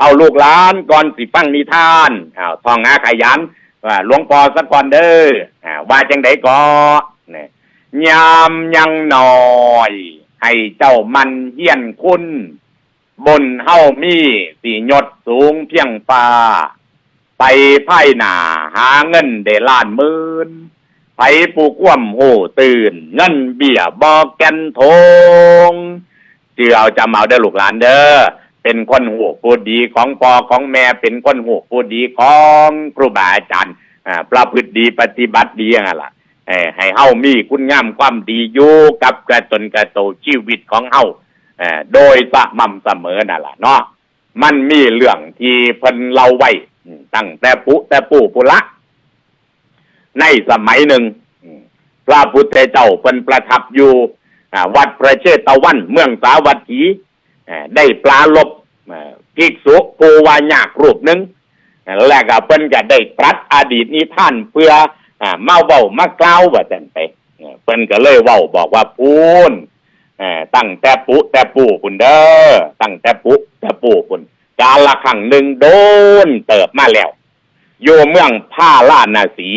เอาลูกหลานก่อนสิฟังนิทานอ้าวท่องอาขยันว่าหลวงพ่อสักก่อนเด้ออ่าว่าจังไดก็เนี่ยยามยังหน้อย ให้เจ้ามันเฮียนคุณ บนเฮ้ามีสียศสูงเพียงฟ้า ไปไพ่หนาหาเงินเดล้านหมื่นไปปูกว่ำโหตื่น เงินเบียบอกแกนทงเจือเอาจำเอาเด้ลูกหลานเด้อ เป็นคนหูผู้ดีของพ่อของแม่เป็นคนหูผู้ดีของครูบาอาจารย์อ่าประพฤติดีปฏิบัติดีอย่างนั้นล่ะเออให้เฮามีคุณงามความดีอยู่กับกระตนกระโตชีวิตของเฮาเออโดยสม่ำเสมอนั่นแหละเนาะมันมีเรื่องที่เพิ่นเล่าไว้ตั้งแต่ปุแต่ปู่ปุละ ในสมัยหนึ่งพระพุทธเจ้าเพิ่นประทับอยู่วัดพระเชตวันเมืองสาวัตถี ได้ปลาลบภิกษุภูวายากรูปหนึ่งแล้วก็เพิ่นก็ได้ตรัสอดีตนิท่านเพื่อมาเว้ามากล่าวว่าซั่นไปเพิ่นก็เลยเว้าบอกว่าพูนตั้งแต่ปุแต่ปู่คุณเด้อตั้งแต่ปุแต่ปู่คุณกาละครั้งหนึ่งโดนเติบมาแล้วอยู่เมืองพาลานาสี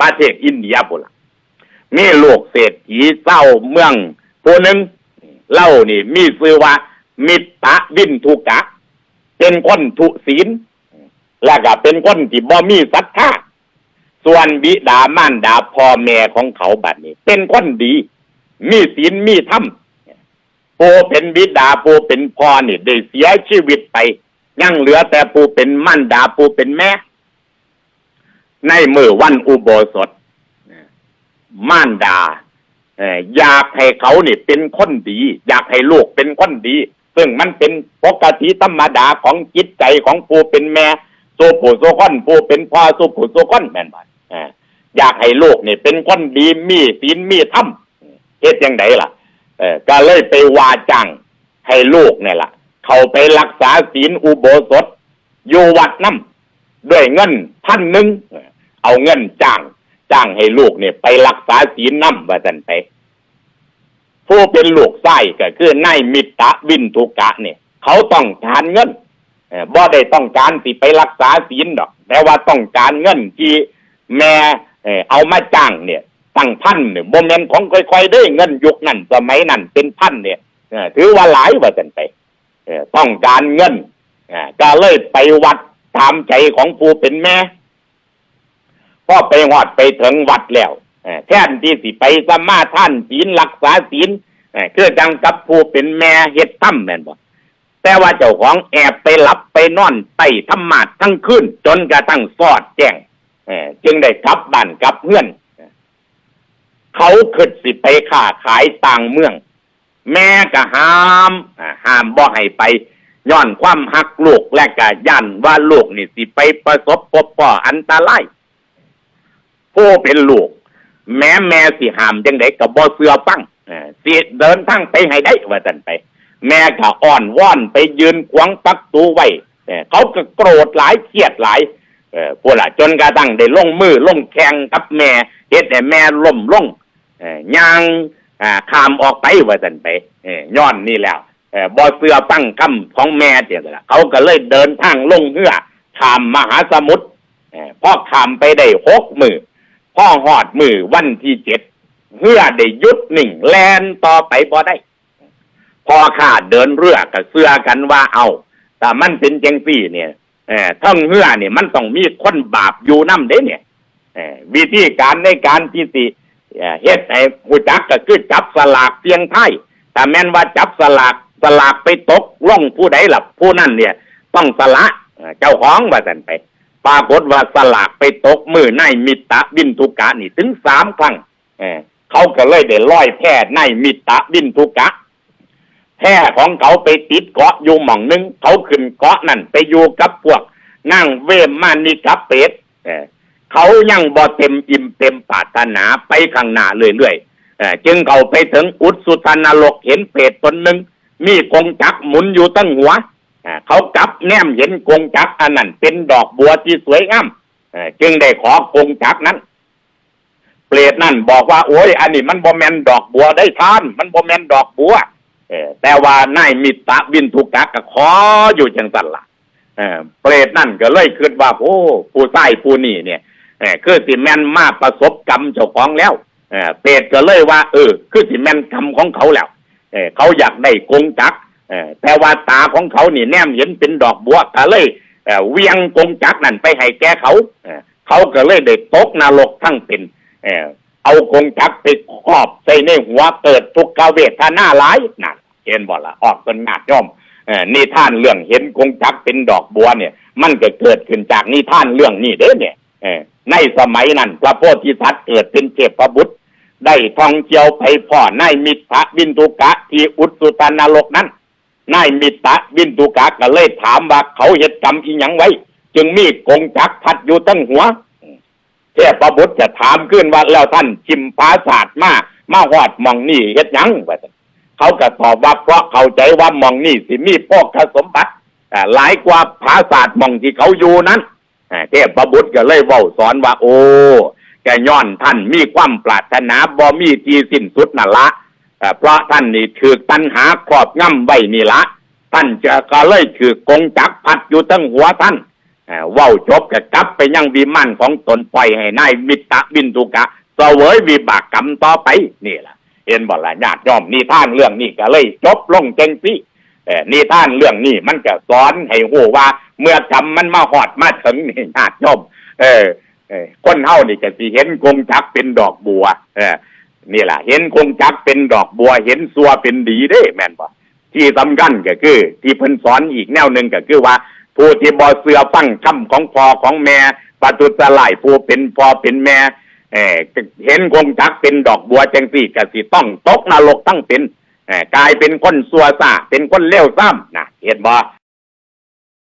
ประเทศอินเดียบุละมีลูกเศรษฐีเศร้าเมืองผู้หนึ่งเล่านี่มีชื่อว่า มิตตะวินทุกะเป็นคนทุศีล และก็เป็นคนที่บ่มีศรัทธาส่วนบิดามารดาพ่อแม่ของเขาบัดนี้ เป็นคนดี มีศีลมีธรรมปูเป็นบิดาปูเป็นพ่อนี่ได้เสียชีวิตไป ยังเหลือแต่ปูเป็นมั่นดาปูเป็นแม่ ในมือวันอุโบสถม่านดาอยากให้เขาเนี่เป็นคนดี อยากให้ลูกเป็นคนดี ซึ่งมันเป็นปกติธรรมดาของจิตใจของปูเป็นแม่สู้ผู้สู้คนปูเป็นพ่อสู้ผู้สู้คนแม่นบ่อ่ออยากให้ลูกนี่เป็นคนดีมีศีลมีธรรมเฮ็ดยังไงล่ะเออก็เลยไปว่าจ้างให้ลูกเนี่ยล่ะ เขาไปรักษาศีลอุโบสถอยู่วัดน้ำด้วยเงินพันหนึ่งเอาเงินจ้างจ้างให้ลูกเนี่ยไปรักษาศีลน้ำว่าสันไป ผู้เป็นลูกไส้ก็คือนายมิตรวินทุกะเนี่ย เขาต้องการเงินบ่ได้ต้องการสิไปรักษาศีลดอก แต่ว่าต้องการเงินที่แม่เอามาจ้างเนี่ยตั้งพันเนี่ยโมเมนต์ของค่อยๆได้เงินยุคนั้นสมัยนั้นเป็นพันเนี่ยถือว่าหลายว่ากันไปต้องการเงินก็เลยไปวัดตามใจของผู้เป็นแม่พอไปหอดไปถึงวัดแล้ว แท่นที่สิไปสมาท่านศีลรักษาศีลเอ่อคือจังกับผู้เป็นแม่เฮ็ดถ้ำแม่นบ่แต่ว่าเจ้าของแอบไปหลับไปนอนไต่ธรรมาสทั้งคืนจนกระทั่งสอดแจ้งจึงได้กลับบ้านกับเฮือน เขาขึ้นสิไปค้าขายต่างเมือง แม่ก็ห้ามห้ามบ่ให้ไปย้อนความหักลูกและก็ยันว่าลูกนี่สิไปประสบพบป่ออันตรายผู้เป็นลูก แม่แม่สิหามจังไดก็บ่เสือฟังเอ่อสิเดินทางไปให้ได้ว่าซั่นไป แม่ก็อ่อนว่อนไปยืนขวางปักตูไว้เออเขาก็โกรธหลายเครียดหลายเออพวกละจนกระทั่งได้ลงมือลงแข่งกับแม่เฮ็ดให้แม่ล่มลงเอ่อย่างอ่าขามออกไปว่าซั่นไปเอ่ย้อนนี่แล้วเออบ่เสือฟังคำของแม่เจ้าล่ะเขาก็เลยเดินทางลงเรือข้ามมหาสมุทรเออพอข้ามไปได้หกมือ พ่อหอดมือวันที่เจ็ดเรือได้ยุดหนึ่งแลนต่อไปบ่ได้ พอข้าเดินเรือก็เสือกันว่าเอาแต่มันเป็นเจงซี่เนี่ยเออทั้งเหือเนี่ยมันต้องมีคนบาปอยู่น้ำเด้เนี่ยเออวิธีการในการที่สิเฮ็ดให้หูจักก็คือจับสลากเสียงไทยแต่แม่นว่าจับสลากสลากไปตกล่องผู้ใดหล่ะผู้นั้นเนี่ย ต้องสละเจ้าของว่าสันไป ปรากฏว่าสลากไปตกมือในมิตรบินทุกะนี่ถึงสามครั้งเออเขาก็เลยได้ร้อยแพร่ในมิตรบินทุกะแพร่ของเขาไปติดเกาะอยู่หม่องหนึง เขาขึ้นเกาะนั่นไปอยู่กับพวกนั่งเวมมานิกับเป็ดเออเขายังบ่เต็มอิ่มเต็มปาถนาไปข้างหน้าเรื่อยๆเออจึงเขาไปถึงอุดสุทานรกเห็นเป็ดตนหนึ่งมีกงจักหมุนอยู่ตั้งหัว เขากับแนมเห็นกงจักอันนั้นเป็นดอกบัวที่สวยงามจึงได้ขอกงจักนั้น เปรตนั่นบอกว่าโอ้ยอันนี้มันบ่แมนดอกบัวได้ทาน มันบ่แมนดอกบัวแต่ว่านายมิตรวินทุกะก็ขออยู่จังสันละเออเปรตนั่นก็เลยคิดว่าโอ้ผู้ใต้ผู้นี่เนี่ยคือสิแม่นมาประสบกรรมเจ้าของแล้วเปรตก็เลยว่า เออ คือสิแม่นกรรมของเขาแล้วเขาอยากได้กงจัก แต่ว่าตาของเขาเนี่ยแนมเห็นเป็นดอกบัวก็เลยเออเวียงกงจักนั่นไปให้แกเขาเขาก็เลยได้ตกนรกทั้งเป็นเออเอากงจักไปครอบใส่ในหัวเกิดทุกขเวทนาหลายนั่นเห็นบ่ละออกเป็นงาดย่อมเอ่อนิทานเรื่องเห็นกงจักเป็นดอกบัวเนี่ย มันก็เกิดขึ้นจากนิทานเรื่องนี้เด้อเนี่ยเออในสมัยนั้นพระโพธิสัตว์เกิดเป็นเทพบุตรได้ท่องเที่ยวไปพ่อในมิตรบินตุกะที่อุตสุตานรกนั้น นายมิตรบินตุกะก็เลยถามว่าเขาเหตุกรรมอีหยังไว้ จึงมีกงจักพัดอยู่ตั้งหัวเทพบุจะถามขึ้นว่าแล้วท่านจิมปราศาสตร์มามาหอดมองนี่เฮ็ดหยังว่าเขาก็ตอบว่าเพราะเข้าใจว่ามองนี่สิมีพวกสมบัติหลายกว่าปราศาสตร์มองที่เขาอยู่นั้นอ่าเทพบุก็เลยเว้าสอนว่า โอ้แกย้อนท่านมีความปรารถนาบ่มีที่สิ้นสุดนั่นละ เพราะท่านนี่ถือตัณหาครอบงำไว้นี่ละท่านจะก็เลยถือกงจักพัดอยู่ตั้งหัวท่านอ่าเว้าจบก็กลับไปยังวิมานของตนปล่อยให้นายมิตรบินตุกะเสวยวิบากกรรมต่อไปนี่แหละเห็นบ่ละญาติย่อมนิทานเรื่องนี้ก็เลยจบลงเจงสิเอ่อนิทานเรื่องนี้มันก็สอนให้หูว่า เมื่อกรรมมันมาหอดมาถึงนี่ญาติย่อมเออเออคนเฮานี่ก็สิเห็นกงจักเป็นดอกบัว เออ นี่แหละเห็นกงจักเป็นดอกบัวเห็นสัวเป็นดีเด้แม่นบ่ที่สำคัญก็คือ ที่เพิ่นสอนอีกแนวหนึ่งก็คือว่า ผู้ที่บ่เสือฟังคำของพ่อของแม่ปฏิสลายผู้เป็นพ่อเป็นแม่เอเห็นคงจักเป็นดอกบัวจังสี่ก็สิต้องตกนรกทั้งเป็นกลายเป็นคนซัวซ่าเป็นคนเลวซ้ำนะเห็นบ่